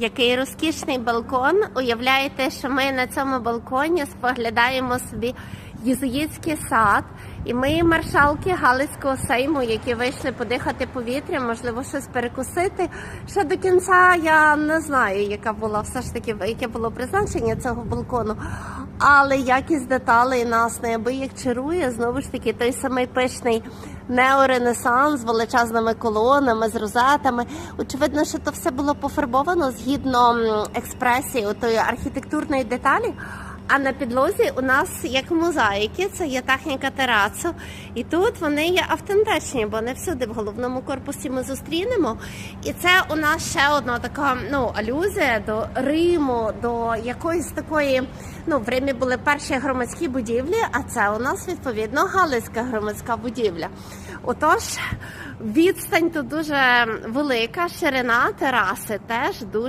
Який розкішний балкон. Уявляєте, що ми на цьому балконі споглядаємо собі єзуїтський сад. І ми маршалки Галицького сейму, які вийшли подихати повітря, можливо, щось перекусити. Ще до кінця я не знаю, яка була все ж таки яке було призначення цього балкону. Але якість деталей нас неабияк чарує. Знову ж таки, той самий пишний неоренесанс з величезними колонами, з розетами. Очевидно, що то все було пофарбовано згідно експресії тої архітектурної деталі. А на підлозі у нас як мозаїки, це є техніка терацу. І тут вони є автентичні, бо не всюди в головному корпусі ми зустрінемо. І це у нас ще одна така ну, алюзія до Риму, до якоїсь такої. Ну, в Римі були перші громадські будівлі, а це у нас відповідно Галицька громадська будівля. Отож, відстань тут дуже велика, ширина тераси теж дуже.